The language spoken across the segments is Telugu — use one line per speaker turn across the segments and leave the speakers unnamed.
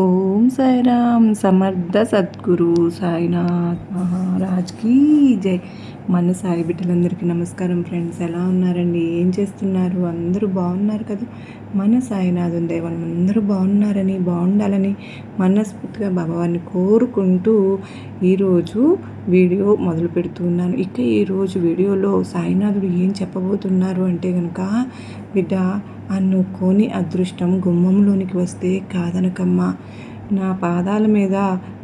ఓం సాయిరామ్ సమర్థ సద్గురు సాయినాథ్ మహారాజ్కి జై. మన సాయి బిడ్డలందరికీ నమస్కారం ఫ్రెండ్స్ ఎలా ఉన్నారండి? ఏం చేస్తున్నారు? అందరూ బాగున్నారు కదా? మన సాయినాథం దేవన్ అందరూ బాగున్నారని బాగుండాలని మనస్ఫూర్తిగా భగవాన్ని కోరుకుంటూ ఈరోజు వీడియో మొదలు పెడుతున్నాను. ఇక ఈరోజు వీడియోలో సాయినాథుడు ఏం చెప్పబోతున్నారు అంటే కనుక బిడ్డ అనుకోని అదృష్టం గుమ్మంలోనికి వస్తే కాదనకమ్మా. నా పాదాల మీద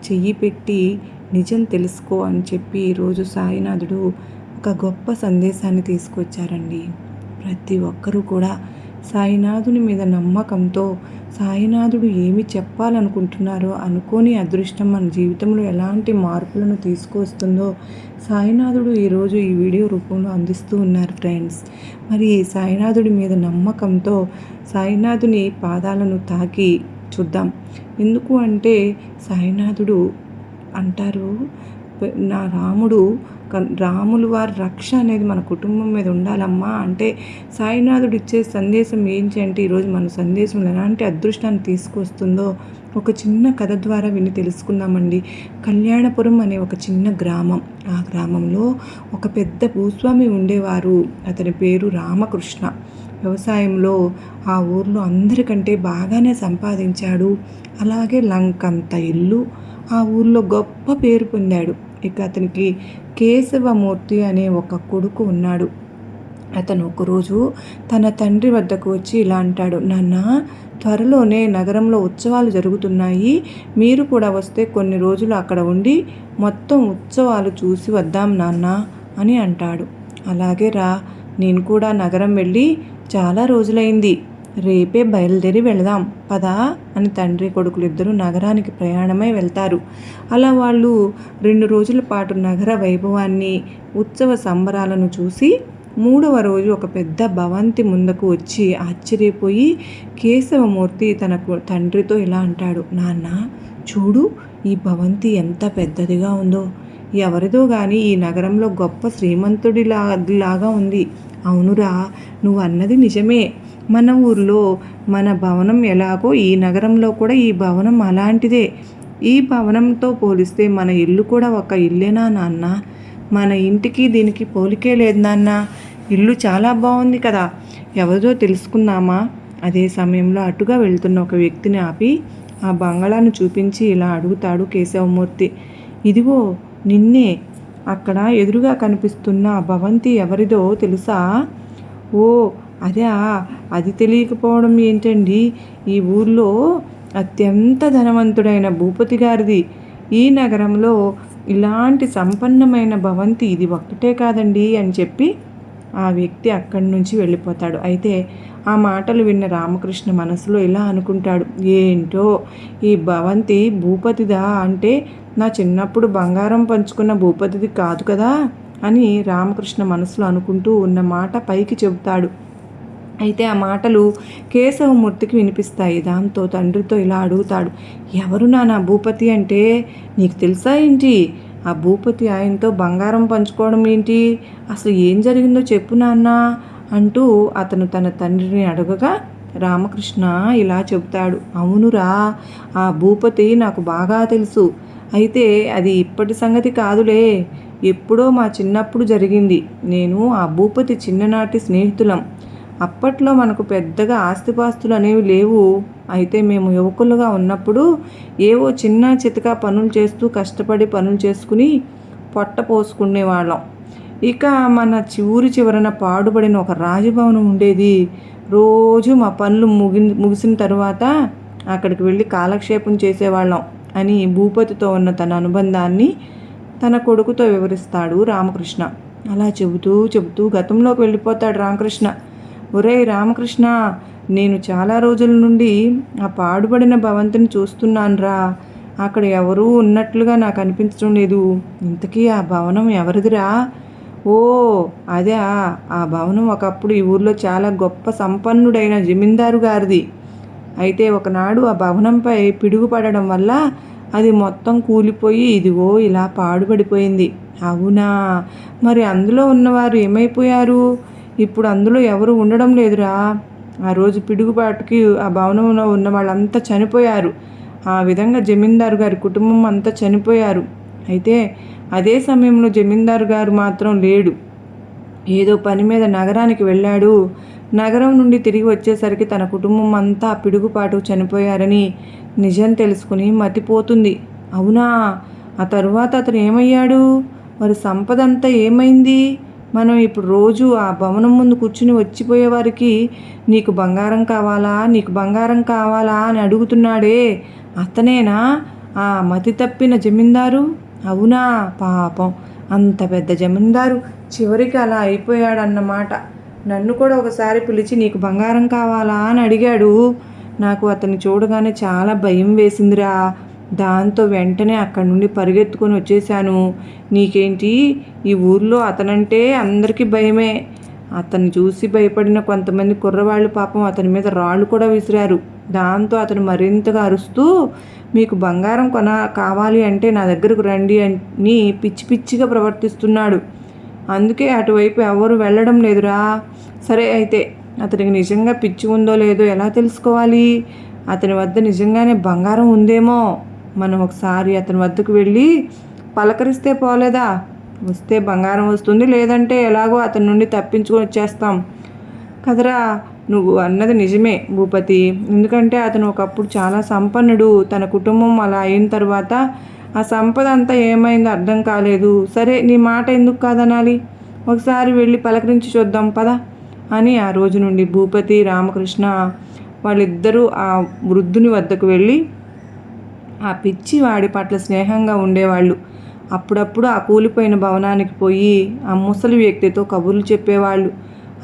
చెయ్యి పెట్టి నిజం తెలుసుకో అని చెప్పి ఈరోజు సాయినాథుడు ఒక గొప్ప సందేశాన్ని తీసుకొచ్చారండి. ప్రతి ఒక్కరూ కూడా సాయినాథుని మీద నమ్మకంతో సాయినాథుడు ఏమి చెప్పాలనుకుంటున్నారో అనుకోని అదృష్టం మన జీవితంలో ఎలాంటి మార్పులను తీసుకొస్తుందో సాయినాథుడు ఈరోజు ఈ వీడియో రూపంలో అందిస్తూ ఉన్నారు ఫ్రెండ్స్. మరి సాయినాథుడి మీద నమ్మకంతో సాయినాథుని పాదాలను తాకి చూద్దాం. ఎందుకు అంటే సాయినాథుడు అంటారు నా రాముడు రాములు వారి రక్ష అనేది మన కుటుంబం మీద ఉండాలమ్మా. అంటే సాయినాథుడు ఇచ్చే సందేశం ఏంటి అంటే ఈరోజు మన సందేశంలో ఎలాంటి అదృష్టాన్ని తీసుకొస్తుందో ఒక చిన్న కథ ద్వారా విని తెలుసుకుందామండి. కళ్యాణపురం అనే ఒక చిన్న గ్రామం. ఆ గ్రామంలో ఒక పెద్ద భూస్వామి ఉండేవారు. అతని పేరు రామకృష్ణ. వ్యవసాయంలో ఆ ఊర్లో అందరికంటే బాగానే సంపాదించాడు. అలాగే లంకంత ఇల్లు ఆ ఊర్లో గొప్ప పేరు పొందాడు. ఇక అతనికి కేశవమూర్తి అనే ఒక కొడుకు ఉన్నాడు. అతను ఒకరోజు తన తండ్రి వద్దకు వచ్చి ఇలా అంటాడు నాన్న త్వరలోనే నగరంలో ఉత్సవాలు జరుగుతున్నాయి. మీరు కూడా వస్తే కొన్ని రోజులు అక్కడ ఉండి మొత్తం ఉత్సవాలు చూసి వద్దాం నాన్న అని అంటాడు. అలాగే రా నేను కూడా నగరం వెళ్ళి చాలా రోజులైంది. రేపే బయలుదేరి వెళదాం పదా? అని తండ్రి కొడుకులు నగరానికి ప్రయాణమై వెళ్తారు. అలా వాళ్ళు రెండు రోజుల పాటు నగర వైభవాన్ని ఉత్సవ సంబరాలను చూసి మూడవ రోజు ఒక పెద్ద భవంతి ముందుకు వచ్చి ఆశ్చర్యపోయి కేశవమూర్తి తన తండ్రితో ఇలా అంటాడు నాన్న చూడు ఈ భవంతి ఎంత పెద్దదిగా ఉందో. ఎవరిదో కానీ ఈ నగరంలో గొప్ప శ్రీమంతుడిలా లాగా ఉంది. అవునురా నువ్వు అన్నది నిజమే. మన ఊర్లో మన భవనం ఎలాగో ఈ నగరంలో కూడా ఈ భవనం అలాంటిదే. ఈ భవనంతో పోలిస్తే మన ఇల్లు కూడా ఒక ఇల్లేనా నాన్న? మన ఇంటికి దీనికి పోలికే లేదు నాన్న. ఇల్లు చాలా బాగుంది కదా. ఎవరిదో తెలుసుకుందామా? అదే సమయంలో అటుగా వెళ్తున్న ఒక వ్యక్తిని ఆపి ఆ బంగళాను చూపించి ఇలా అడుగుతాడు కేశవమూర్తి. ఇదిగో నిన్నే అక్కడ ఎదురుగా కనిపిస్తున్న భవంతి ఎవరిదో తెలుసా? ఓ అదే అది తెలియకపోవడం ఏంటండి? ఈ ఊర్లో అత్యంత ధనవంతుడైన భూపతి గారిది. ఈ నగరంలో ఇలాంటి సంపన్నమైన భవంతి ఇది ఒక్కటే కాదండి అని చెప్పి ఆ వ్యక్తి అక్కడి నుంచి వెళ్ళిపోతాడు. అయితే ఆ మాటలు విన్న రామకృష్ణ మనసులో ఇలా అనుకుంటాడు. ఏంటో ఈ భవంతి భూపతిదా అంటే నా చిన్నప్పుడు బంగారం పంచుకున్న భూపతిది కాదు కదా? అని రామకృష్ణ మనసులో అనుకుంటూ ఉన్న మాట పైకి చెబుతాడు. అయితే ఆ మాటలు కేశవమూర్తికి వినిపిస్తాయి. దాంతో తండ్రితో ఇలా అడుగుతాడు ఎవరు నాన్న భూపతి అంటే? నీకు తెలుసా ఏంటి? ఆ భూపతి ఆయనతో బంగారం పంచుకోవడం ఏంటి? అసలు ఏం జరిగిందో చెప్పు నాన్న అంటూ అతను తన తండ్రిని అడగగా రామకృష్ణ ఇలా చెబుతాడు అవునురా ఆ భూపతి నాకు బాగా తెలుసు. అయితే అది ఇప్పటి సంగతి కాదులే. ఎప్పుడో మా చిన్నప్పుడు జరిగింది. నేను ఆ భూపతి చిన్ననాటి స్నేహితులం. అప్పట్లో మనకు పెద్దగా ఆస్తిపాస్తులు అనేవి లేవు. అయితే మేము యువకులుగా ఉన్నప్పుడు ఏవో చిన్న చితక పనులు చేస్తూ కష్టపడి పనులు చేసుకుని పొట్ట పోసుకునేవాళ్ళం. ఇక మన ఊరి చివరన పాడుబడిన ఒక రాజభవనం ఉండేది. రోజు మా పనులు ముగి ముగిసిన తర్వాత అక్కడికి వెళ్ళి కాలక్షేపం చేసేవాళ్ళం అని భూపతితో ఉన్న తన అనుబంధాన్ని తన కొడుకుతో వివరిస్తాడు రామకృష్ణ. అలా చెబుతూ చెబుతూ గతంలోకి వెళ్ళిపోతాడు రామకృష్ణ. ఒరే రామకృష్ణ నేను చాలా రోజుల నుండి ఆ పాడుబడిన భవంతిని చూస్తున్నానురా. అక్కడ ఎవరూ ఉన్నట్లుగా నాకు అనిపించడం లేదు. ఇంతకీ ఆ భవనం ఎవరిదిరా? ఓ అదే ఆ భవనం ఒకప్పుడు ఈ ఊర్లో చాలా గొప్ప సంపన్నుడైన జమీందారు గారిది. అయితే ఒకనాడు ఆ భవనంపై పిడుగుపడడం వల్ల అది మొత్తం కూలిపోయి ఇదిగో ఇలా పాడుపడిపోయింది అవునా? మరి అందులో ఉన్నవారు ఏమైపోయారు? ఇప్పుడు అందులో ఎవరు ఉండడం లేదురా. ఆ రోజు పిడుగుబాటుకి ఆ భవనంలో ఉన్న వాళ్ళంతా చనిపోయారు. ఆ విధంగా జమీందారు గారి కుటుంబం అంతా చనిపోయారు. అయితే అదే సమయంలో జమీందారు గారు మాత్రం లేడు. ఏదో పని మీద నగరానికి వెళ్ళాడు. నగరం నుండి తిరిగి వచ్చేసరికి తన కుటుంబం అంతా పిడుగుపాటు చనిపోయారని నిజం తెలుసుకుని మతిపోతుంది. అవునా? ఆ తరువాత అతను ఏమయ్యాడు? మరి సంపద అంతా ఏమైంది? మనం ఇప్పుడు రోజు ఆ భవనం ముందు కూర్చుని వచ్చిపోయే వారికి నీకు బంగారం కావాలా? నీకు బంగారం కావాలా? అని అడుగుతున్నాడే అతనేనా? ఆ మతి తప్పిన జమీందారు? అవునా పాపం అంత పెద్ద జమీందారు చివరికి అలా అయిపోయాడన్నమాట. నన్ను కూడా ఒకసారి పిలిచి నీకు బంగారం కావాలా అని అడిగాడు. నాకు అతన్ని చూడగానే చాలా భయం వేసిందిరా. దాంతో వెంటనే అక్కడి నుండి పరిగెత్తుకొని వచ్చేసాను నీకేంటి? ఈ ఊర్లో అతనంటే అందరికీ భయమే. అతన్ని చూసి భయపడిన కొంతమంది కుర్రవాళ్ళు పాపం అతని మీద రాళ్ళు కూడా విసిరారు. దాంతో అతను మరింతగా అరుస్తూ మీకు బంగారం కొన కావాలి అంటే నా దగ్గరకు రండి అని పిచ్చి పిచ్చిగా ప్రవర్తిస్తున్నాడు. అందుకే అటువైపు ఎవరు వెళ్ళడం లేదురా. సరే అయితే అతనికి నిజంగా పిచ్చి ఉందో లేదో ఎలా తెలుసుకోవాలి? అతని వద్ద నిజంగానే బంగారం ఉందేమో. మనం ఒకసారి అతని వద్దకు వెళ్ళి పలకరిస్తే పోలేదా? వస్తే బంగారం వస్తుంది లేదంటే ఎలాగో అతని నుండి తప్పించుకొని వచ్చేస్తాం. కదరా నువ్వు అన్నది నిజమే భూపతి. ఎందుకంటే అతను ఒకప్పుడు చాలా సంపన్నుడు. తన కుటుంబం అలా అయిన తర్వాత ఆ సంపద అంతా ఏమైందో అర్థం కాలేదు. సరే నీ మాట ఎందుకు కాదనాలి? ఒకసారి వెళ్ళి పలకరించి చూద్దాం పదా అని ఆ రోజు నుండి భూపతి రామకృష్ణ వాళ్ళిద్దరూ ఆ వృద్ధుని వద్దకు వెళ్ళి ఆ పిచ్చి వాడి పట్ల స్నేహంగా ఉండేవాళ్ళు. అప్పుడప్పుడు ఆ కూలిపోయిన భవనానికి పోయి ఆ ముసలి వ్యక్తితో కబుర్లు చెప్పేవాళ్ళు.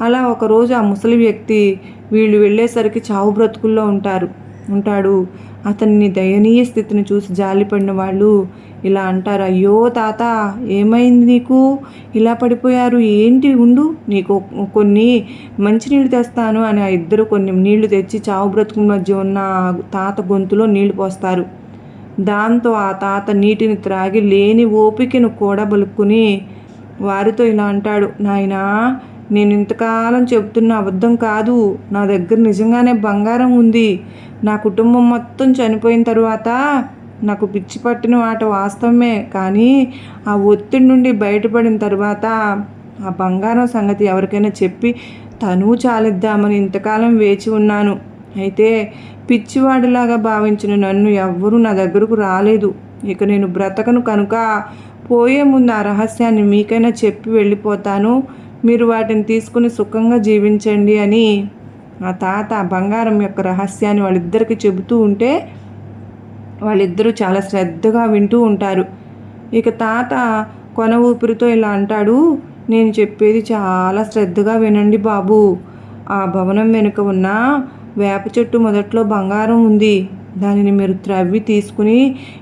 అలా ఒకరోజు ఆ ముసలి వ్యక్తి వీళ్ళు వెళ్ళేసరికి చావు బ్రతుకుల్లో ఉంటారు. ఉంటాడు. అతన్ని దయనీయ స్థితిని చూసి జాలిపడిన వాళ్ళు ఇలా అంటారు. అయ్యో తాత ఏమైంది నీకు? ఇలా పడిపోయారు. ఏంటి? ఉండు. నీకు కొన్ని మంచినీళ్ళు తెస్తాను అని ఆ ఇద్దరు కొన్ని నీళ్ళు తెచ్చి చావు బ్రతుకు మధ్య ఉన్న తాత గొంతులో నీళ్ళు పోస్తారు. దాంతో ఆ తాత నీటిని త్రాగి లేని ఓపికను కూడా బలుక్కుని వారితో ఇలా అంటాడు నాయనా నేను ఇంతకాలం చెప్తున్న అబద్ధం కాదు. నా దగ్గర నిజంగానే బంగారం ఉంది. నా కుటుంబం మొత్తం చనిపోయిన తరువాత నాకు పిచ్చి పట్టిన మాట వాస్తవమే. కానీ ఆ ఒత్తిడి నుండి బయటపడిన తర్వాత ఆ బంగారం సంగతి ఎవరికైనా చెప్పి తను చాలిద్దామని ఇంతకాలం వేచి ఉన్నాను. అయితే పిచ్చివాడిలాగా భావించిన నన్ను ఎవ్వరూ నా దగ్గరకు రాలేదు. ఇక నేను బ్రతకను కనుక పోయే ముందు ఆ రహస్యాన్ని మీకైనా చెప్పి వెళ్ళిపోతాను. మీరు వాటిని తీసుకుని సుఖంగా జీవించండి అని ఆ తాత బంగారం యొక్క రహస్యాన్ని వాళ్ళిద్దరికి చెబుతూ ఉంటే వాళ్ళిద్దరూ చాలా శ్రద్ధగా వింటూ ఉంటారు. ఇక తాత కొన ఊపిరితో ఇలా అంటాడు నేను చెప్పేది చాలా శ్రద్ధగా వినండి బాబు. ఆ భవనం వెనుక ఉన్న వేప చెట్టు మొదట్లో బంగారం ఉంది. దానిని మీరు త్రవ్వి తీసుకుని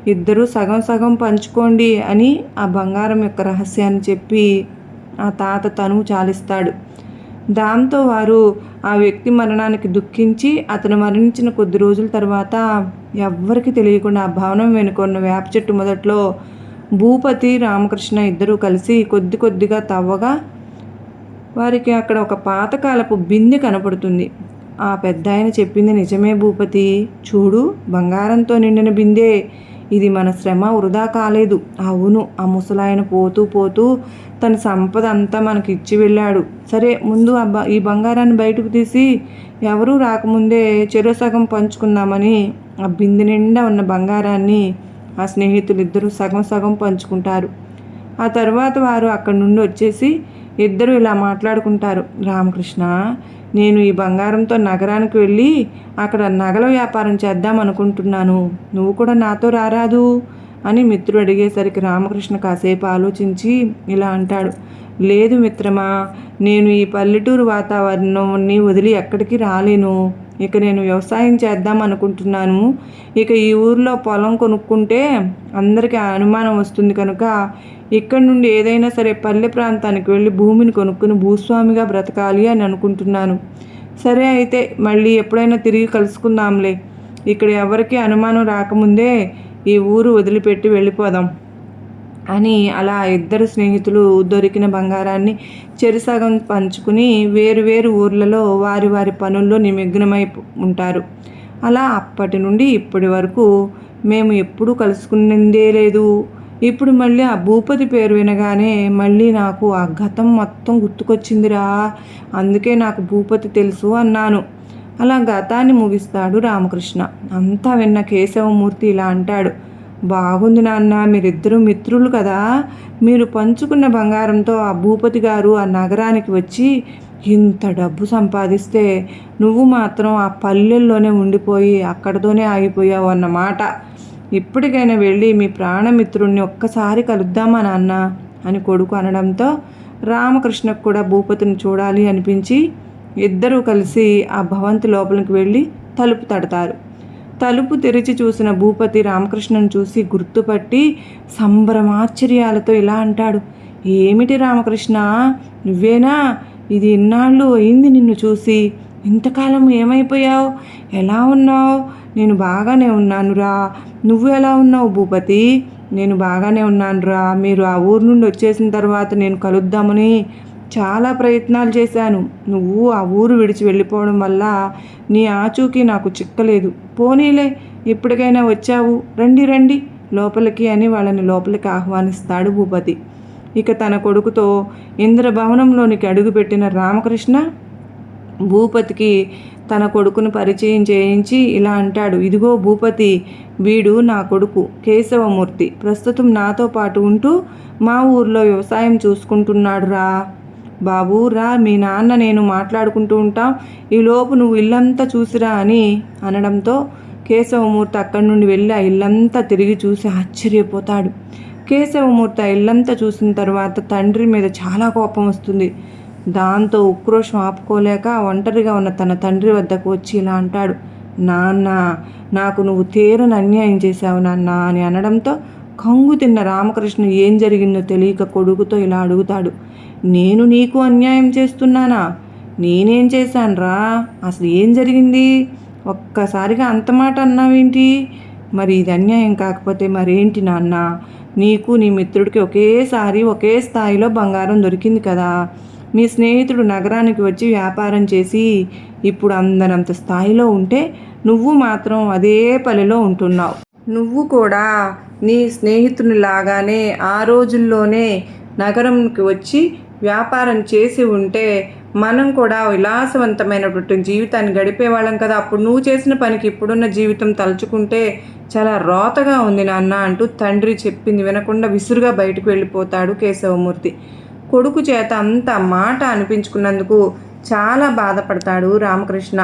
ఇద్దరూ సగం సగం పంచుకోండి అని ఆ బంగారం యొక్క రహస్యాన్ని చెప్పి ఆ తాత తను చాలిస్తాడు. దాంతో వారు ఆ వ్యక్తి మరణానికి దుఃఖించి అతను మరణించిన కొద్ది రోజుల తర్వాత ఎవ్వరికి తెలియకుండా ఆ భవనం వెనుకొన్న వేప చెట్టు మొదట్లో భూపతి రామకృష్ణ ఇద్దరూ కలిసి కొద్ది కొద్దిగా తవ్వగా వారికి అక్కడ ఒక పాతకాలపు బిందె కనపడుతుంది. ఆ పెద్ద ఆయన చెప్పింది నిజమే భూపతి. చూడు బంగారంతో నిండిన బిందె. ఇది మన శ్రమ వృధా కాలేదు. అవును ఆ ముసలాయన పోతూ పోతూ తన సంపద అంతా మనకి ఇచ్చి వెళ్ళాడు. సరే ముందు ఆ ఈ బంగారాన్ని బయటకు తీసి ఎవరూ రాకముందే చెరు సగం పంచుకుందామని ఆ బిందె నిండా ఉన్న బంగారాన్ని ఆ స్నేహితులిద్దరూ సగం సగం పంచుకుంటారు. ఆ తర్వాత వారు అక్కడి నుండి వచ్చేసి ఇద్దరు ఇలా మాట్లాడుకుంటారు. రామకృష్ణ నేను ఈ బంగారంతో నగరానికి వెళ్ళి అక్కడ నగల వ్యాపారం చేద్దాం అనుకుంటున్నాను. నువ్వు కూడా నాతో రారాదు. అని మిత్రుడు అడిగేసరికి రామకృష్ణ కాసేపు ఆలోచించి ఇలా అంటాడు. లేదు మిత్రమా నేను ఈ పల్లెటూరు వాతావరణాన్ని వదిలి ఎక్కడికి రాలేను. ఇక నేను వ్యవసాయం చేద్దాం అనుకుంటున్నాను. ఇక ఈ ఊర్లో పొలం కొనుక్కుంటే అందరికీ అనుమానం వస్తుంది కనుక ఇక్కడి నుండి ఏదైనా సరే పల్లె ప్రాంతానికి వెళ్ళి భూమిని కొనుక్కుని భూస్వామిగా బ్రతకాలి అని అనుకుంటున్నాను. సరే అయితే మళ్ళీ ఎప్పుడైనా తిరిగి కలుసుకుందాంలే. ఇక్కడ ఎవరికి అనుమానం రాకముందే ఈ ఊరు వదిలిపెట్టి వెళ్ళిపోదాం అని అలా ఇద్దరు స్నేహితులు దొరికిన బంగారాన్ని చెరిసగం పంచుకుని వేరు వేరు ఊర్లలో వారి వారి పనుల్లో నిమగ్నమై ఉంటారు. అలా అప్పటి నుండి ఇప్పటి వరకు మేము ఎప్పుడూ కలుసుకున్నదే లేదు. ఇప్పుడు మళ్ళీ ఆ భూపతి పేరు వినగానే మళ్ళీ నాకు ఆ గతం మొత్తం గుర్తుకొచ్చిందిరా. అందుకే నాకు భూపతి తెలుసు అన్నాను. అలా గతాన్ని ముగిస్తాడు రామకృష్ణ. అంతా విన్న కేశవమూర్తి ఇలా అంటాడు బాగుంది నాన్న మీరిద్దరూ మిత్రులు కదా. మీరు పంచుకున్న బంగారంతో ఆ భూపతి గారు ఆ నగరానికి వచ్చి ఇంత డబ్బు సంపాదిస్తే నువ్వు మాత్రం ఆ పల్లెల్లోనే ఉండిపోయి అక్కడతోనే ఆగిపోయావు అన్నమాట. ఇప్పటికైనా వెళ్ళి మీ ప్రాణమిత్రుణ్ణి ఒక్కసారి కలుద్దామా నాన్న? అని కొడుకు అనడంతో రామకృష్ణకు కూడా భూపతిని చూడాలి అనిపించి ఇద్దరూ కలిసి ఆ భవంతి లోపలికి వెళ్ళి తలుపు తడతారు. తలుపు తెరిచి చూసిన భూపతి రామకృష్ణను చూసి గుర్తుపట్టి సంభ్రమాశ్చర్యాలతో ఇలా అంటాడు ఏమిటి రామకృష్ణ? నువ్వేనా? ఇది ఇన్నాళ్ళు అయింది నిన్ను చూసి. ఇంతకాలం ఏమైపోయావు? ఎలా ఉన్నావు? నేను బాగానే ఉన్నానురా. నువ్వు ఎలా ఉన్నావు భూపతి? నేను బాగానే ఉన్నానురా. మీరు ఆ ఊరు నుండి వచ్చేసిన తర్వాత నేను కలుద్దామని చాలా ప్రయత్నాలు చేశాను. నువ్వు ఆ ఊరు విడిచి వెళ్ళిపోవడం వల్ల నీ ఆచూకీ నాకు చిక్కలేదు. పోనీలే ఎప్పటికైనా వచ్చావు. రండి రండి. లోపలికి అని వాళ్ళని లోపలికి ఆహ్వానిస్తాడు భూపతి. ఇక తన కొడుకుతో ఇంద్రభవనంలోనికి అడుగుపెట్టిన రామకృష్ణ భూపతికి తన కొడుకును పరిచయం చేయించి ఇలా అంటాడు. ఇదిగో భూపతి వీడు నా కొడుకు కేశవమూర్తి. ప్రస్తుతం నాతో పాటు ఉంటూ మా ఊర్లో వ్యవసాయం చూసుకుంటున్నాడు రా బాబు రా మీ నాన్న నేను మాట్లాడుకుంటూ ఉంటాం. ఈలోపు నువ్వు ఇల్లంతా చూసిరా అని అనడంతో కేశవమూర్తి అక్కడి నుండి వెళ్ళి ఆ ఇల్లంతా తిరిగి చూసి ఆశ్చర్యపోతాడు. కేశవమూర్తి ఆ ఇల్లంతా చూసిన తర్వాత తండ్రి మీద చాలా కోపం వస్తుంది. దాంతో ఉక్రోషం ఆపుకోలేక ఒంటరిగా ఉన్న తన తండ్రి వద్దకు వచ్చి ఇలా అంటాడు నాన్న నాకు నువ్వు తీరని అన్యాయం చేశావు నాన్న అని అనడంతో కంగు తిన్న రామకృష్ణ ఏం జరిగిందో తెలియక కొడుకుతో ఇలా అడుగుతాడు. నేను నీకు అన్యాయం చేస్తున్నానా? నేనేం చేశానురా? అసలు ఏం జరిగింది? ఒక్కసారిగా అంత మాట అన్నావేంటి? మరి ఇది అన్యాయం కాకపోతే మరేంటి నాన్న? నీకు నీ మిత్రుడికి ఒకేసారి ఒకే స్థాయిలో బంగారం దొరికింది కదా. మీ స్నేహితుడు నగరానికి వచ్చి వ్యాపారం చేసి ఇప్పుడు అందరంత స్థాయిలో ఉంటే నువ్వు మాత్రం అదే పల్లెలో ఉంటున్నావు. నువ్వు కూడా నీ స్నేహితుని లాగానే ఆ రోజుల్లోనే నగరంకి వచ్చి వ్యాపారం చేసి ఉంటే మనం కూడా విలాసవంతమైనటువంటి జీవితాన్ని గడిపేవాళ్ళం కదా. అప్పుడు నువ్వు చేసిన పనికి ఇప్పుడున్న జీవితం తలుచుకుంటే చాలా రోతగా ఉంది నాన్న అంటూ తండ్రి చెప్పింది వినకుండా విసురుగా బయటకు వెళ్ళిపోతాడు కేశవమూర్తి. కొడుకు చేత అంత మాట అనిపించుకున్నందుకు చాలా బాధపడతాడు రామకృష్ణ.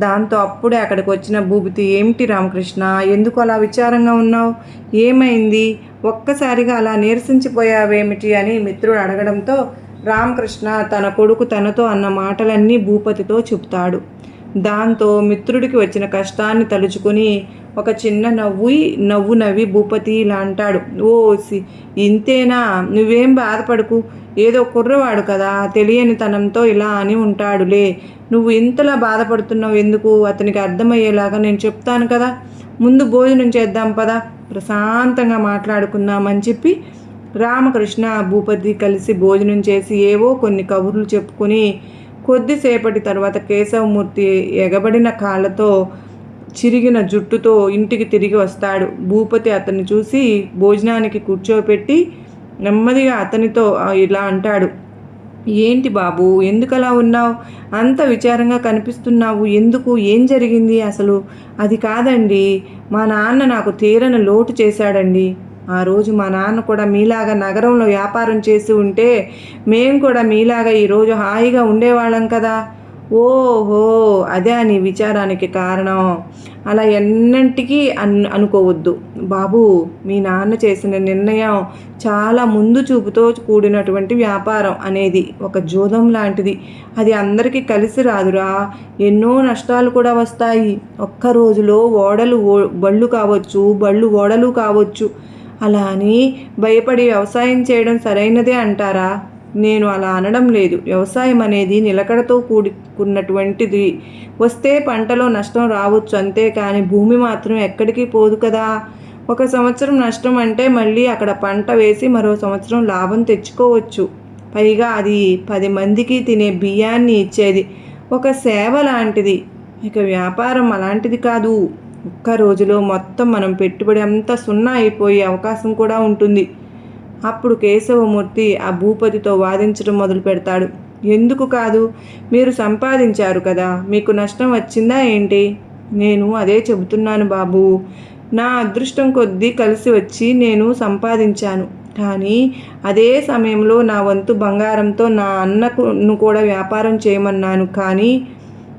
దాంతో అప్పుడే అక్కడికి వచ్చిన భూపతి ఏమిటి రామకృష్ణ ఎందుకు అలా విచారంగా ఉన్నావు? ఏమైంది? ఒక్కసారిగా అలా నీరసించిపోయావేమిటి? అని మిత్రుడు అడగడంతో రామకృష్ణ తన కొడుకు తనతో అన్న మాటలన్నీ భూపతితో చెప్తాడు. దాంతో మిత్రుడికి వచ్చిన కష్టాన్ని తలుచుకొని ఒక చిన్న నవ్వు నవ్వు నవ్వి భూపతి ఇలా అంటాడు ఓ సి ఇంతేనా? నువ్వేం బాధపడకు. ఏదో కుర్రవాడు కదా తెలియని తనంతో ఇలా అని ఉంటాడులే. నువ్వు ఇంతలా బాధపడుతున్నావు ఎందుకు? అతనికి అర్థమయ్యేలాగా నేను చెప్తాను కదా. ముందు భోజనం చేద్దాం పదా. ప్రశాంతంగా మాట్లాడుకుందామని చెప్పి రామకృష్ణ భూపతి కలిసి భోజనం చేసి ఏవో కొన్ని కబుర్లు చెప్పుకొని కొద్దిసేపటి తర్వాత కేశవమూర్తి ఎగబడిన కాళ్ళతో చిరిగిన జుట్టుతో ఇంటికి తిరిగి వస్తాడు. భూపతి అతన్ని చూసి భోజనానికి కూర్చోపెట్టి నెమ్మదిగా అతనితో ఇలా అంటాడు. ఏంటి బాబు ఎందుకు అలా ఉన్నావు? అంత విచారంగా కనిపిస్తున్నావు. ఎందుకు? ఏం జరిగింది అసలు? అది కాదండి. మా నాన్న నాకు తీరని లోటు చేశాడండి. ఆ రోజు మా నాన్న కూడా మీలాగా నగరంలో వ్యాపారం చేసి ఉంటే మేము కూడా మీలాగా ఈరోజు హాయిగా ఉండేవాళ్ళం కదా. ఓహో అదే నీ విచారానికి కారణం. అలా ఎన్నంటికీ అన్ అనుకోవద్దు. బాబు మీ నాన్న చేసిన నిర్ణయం చాలా ముందు చూపుతో కూడినటువంటి వ్యాపారం అనేది ఒక జోదం లాంటిది. అది అందరికీ కలిసి రాదురా. ఎన్నో నష్టాలు కూడా వస్తాయి. ఒక్క రోజులో ఓడలు బళ్ళు కావచ్చు బళ్ళు ఓడలు కావచ్చు. అలా అని భయపడి వ్యవసాయం చేయడం సరైనదే అంటారా? నేను అలా అనడం లేదు. వ్యవసాయం అనేది నిలకడతో కూడుకున్నటువంటిది. వస్తే పంటలో నష్టం రావచ్చు అంతే కానీ భూమి మాత్రం ఎక్కడికి పోదు కదా. ఒక సంవత్సరం నష్టం అంటే మళ్ళీ అక్కడ పంట వేసి మరో సంవత్సరం లాభం తెచ్చుకోవచ్చు. పైగా అది పది మందికి తినే బియ్యాన్ని ఇచ్చేది. ఒక సేవ లాంటిది. ఇక వ్యాపారం అలాంటిది కాదు. ఒక్క రోజులో మొత్తం మనం పెట్టుబడి అంతా సున్నా అయిపోయే అవకాశం కూడా ఉంటుంది. అప్పుడు కేశవమూర్తి ఆ భూపతితో వాదించడం మొదలు పెడతాడు. ఎందుకు కాదు? మీరు సంపాదించారు కదా మీకు నష్టం వచ్చిందా ఏంటి? నేను అదే చెబుతున్నాను బాబు. నా అదృష్టం కొద్దీ కలిసి వచ్చి నేను సంపాదించాను. కానీ అదే సమయంలో నా వంతు బంగారంతో నా అన్నకు కూడా వ్యాపారం చేయమన్నాను. కానీ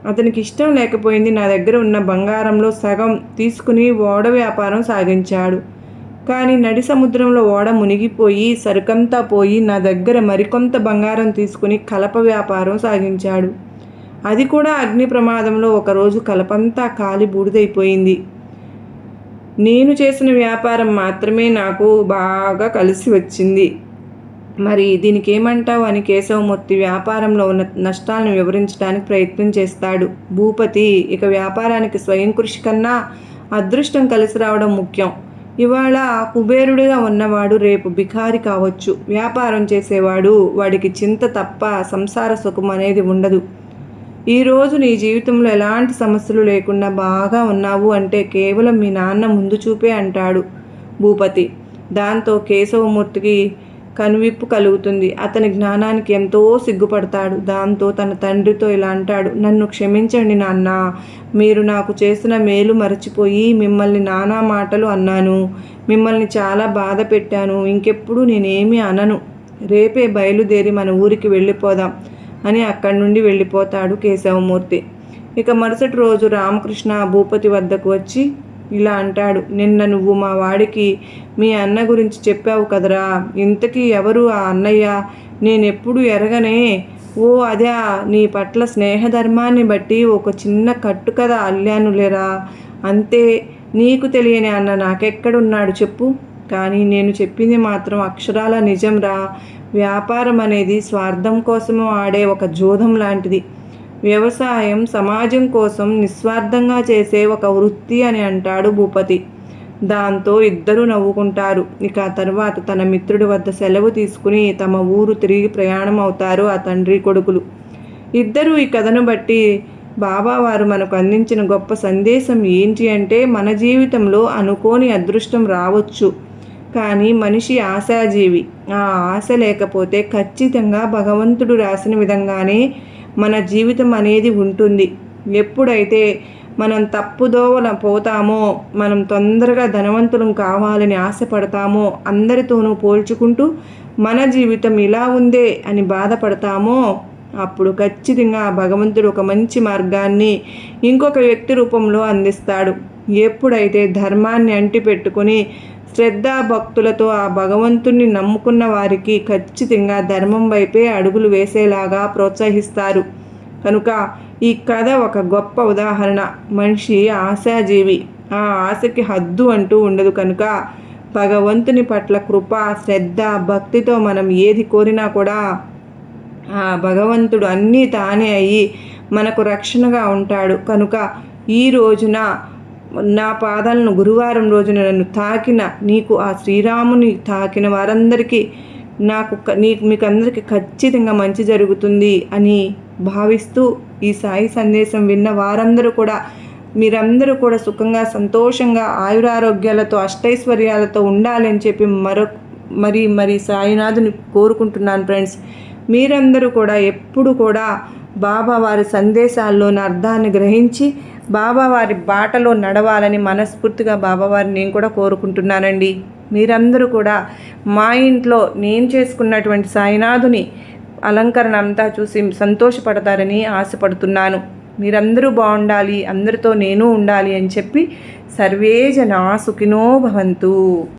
అతనికి ఇష్టం లేకపోయింది నా దగ్గర ఉన్న బంగారంలో సగం తీసుకుని ఓడ వ్యాపారం సాగించాడు. కానీ నడి సముద్రంలో ఓడ మునిగిపోయి సరుకంతా పోయి నా దగ్గర మరికొంత బంగారం తీసుకుని కలప వ్యాపారం సాగించాడు. అది కూడా అగ్ని ప్రమాదంలో ఒకరోజు కలపంతా కాలి బూడిదైపోయింది. నేను చేసిన వ్యాపారం మాత్రమే నాకు బాగా కలిసి వచ్చింది. మరి దీనికి ఏమంటావు అని కేశవమూర్తి వ్యాపారంలో ఉన్న నష్టాలను వివరించడానికి ప్రయత్నం చేస్తాడు. భూపతి ఇక వ్యాపారానికి స్వయం కృషి కన్నా అదృష్టం కలిసి రావడం ముఖ్యం. ఇవాళ కుబేరుడిగా ఉన్నవాడు రేపు బిఖారి కావచ్చు. వ్యాపారం చేసేవాడు వాడికి చింత తప్ప సంసార సుఖం అనేది ఉండదు. ఈరోజు నీ జీవితంలో ఎలాంటి సమస్యలు లేకుండా బాగా ఉన్నావు అంటే కేవలం మీ నాన్న ముందు చూపే అంటాడు భూపతి. దాంతో కేశవమూర్తికి కనువిప్పు కలుగుతుంది. అతని జ్ఞానానికి ఎంతో సిగ్గుపడతాడు. దాంతో తన తండ్రితో ఇలా అంటాడు నన్ను క్షమించండి నాన్న. మీరు నాకు చేసిన మేలు మరచిపోయి మిమ్మల్ని నానా మాటలు అన్నాను. మిమ్మల్ని చాలా బాధ పెట్టాను. ఇంకెప్పుడు నేనేమీ అనను. రేపే బయలుదేరి మన ఊరికి వెళ్ళిపోదాం అని అక్కడి నుండి వెళ్ళిపోతాడు కేశవమూర్తి. ఇక మరుసటి రోజు రామకృష్ణ భూపతి వద్దకు వచ్చి ఇలా అంటాడు. నిన్న నువ్వు మా వాడికి మీ అన్న గురించి చెప్పావు కదరా. ఇంతకీ ఎవరు ఆ అన్నయ్య? నేనెప్పుడు ఎరగనే? ఓ అదే నీ పట్ల స్నేహధర్మాన్ని బట్టి ఒక చిన్న కట్టు కథ అల్లానులేరా అంతే నీకు తెలియని అన్న నాకెక్కడున్నాడు చెప్పు. కానీ నేను చెప్పింది మాత్రం అక్షరాల నిజంరా. వ్యాపారం అనేది స్వార్థం కోసము ఆడే ఒక జోదం లాంటిది. వ్యవసాయం సమాజం కోసం నిస్వార్థంగా చేసే ఒక వృత్తి అని అంటాడు భూపతి. దాంతో ఇద్దరూ నవ్వుకుంటారు. ఇక తర్వాత తన మిత్రుడి వద్ద సెలవు తీసుకుని తమ ఊరు తిరిగి ప్రయాణం అవుతారు ఆ తండ్రి కొడుకులు. ఇద్దరు ఈ కథను బట్టి బాబావారు మనకు అందించిన గొప్ప సందేశం ఏంటి అంటే మన జీవితంలో అనుకోని అదృష్టం రావచ్చు. కానీ మనిషి ఆశాజీవి. ఆ ఆశ లేకపోతే ఖచ్చితంగా భగవంతుడు రాసిన విధంగానే మన జీవితం అనేది ఉంటుంది. ఎప్పుడైతే మనం తప్పుదోవల పోతామో మనం తొందరగా ధనవంతులం కావాలని ఆశపడతామో అందరితోనూ పోల్చుకుంటూ మన జీవితం ఇలా ఉందే అని బాధపడతామో అప్పుడు ఖచ్చితంగా భగవంతుడు ఒక మంచి మార్గాన్ని ఇంకొక వ్యక్తి రూపంలో అందిస్తాడు. ఎప్పుడైతే ధర్మాన్ని అంటిపెట్టుకుని శ్రద్ధాభక్తులతో ఆ భగవంతుణ్ణి నమ్ముకున్న వారికి ఖచ్చితంగా ధర్మం వైపే అడుగులు వేసేలాగా ప్రోత్సహిస్తారు. కనుక ఈ కథ ఒక గొప్ప ఉదాహరణ. మనిషి ఆశాజీవి. ఆ ఆశకి హద్దు అంటూ ఉండదు కనుక భగవంతుని పట్ల కృప శ్రద్ధ భక్తితో మనం ఏది కోరినా కూడా ఆ భగవంతుడు అన్నీ తానే అయ్యి మనకు రక్షణగా ఉంటాడు. కనుక ఈ రోజున నా పాదాలను గురువారం రోజున నన్ను తాకిన నీకు ఆ శ్రీరాముని తాకిన వారందరికీ నాకు నీకు మీకు అందరికీ ఖచ్చితంగా మంచి జరుగుతుంది అని భావిస్తూ ఈ సాయి సందేశం విన్న వారందరూ కూడా మీరందరూ కూడా సుఖంగా సంతోషంగా ఆయురారోగ్యాలతో అష్టైశ్వర్యాలతో ఉండాలి అని చెప్పి మరో మరి మరి సాయినాథుని కోరుకుంటున్నాను ఫ్రెండ్స్. మీరందరూ కూడా ఎప్పుడు కూడా బాబా వారి సందేశాల్లోని అర్థాన్ని గ్రహించి బాబావారి బాటలో నడవాలని మనస్ఫూర్తిగా బాబావారిని నేను కూడా కోరుకుంటున్నానండి. మీరందరూ కూడా మా ఇంట్లో నేను చేసుకున్నటువంటి సాయినాథుని అలంకరణ అంతా చూసి సంతోషపడతారని ఆశపడుతున్నాను. మీరందరూ బాగుండాలి అందరితో నేను ఉండాలి అని చెప్పి సర్వేజన సుఖినో భవంతు.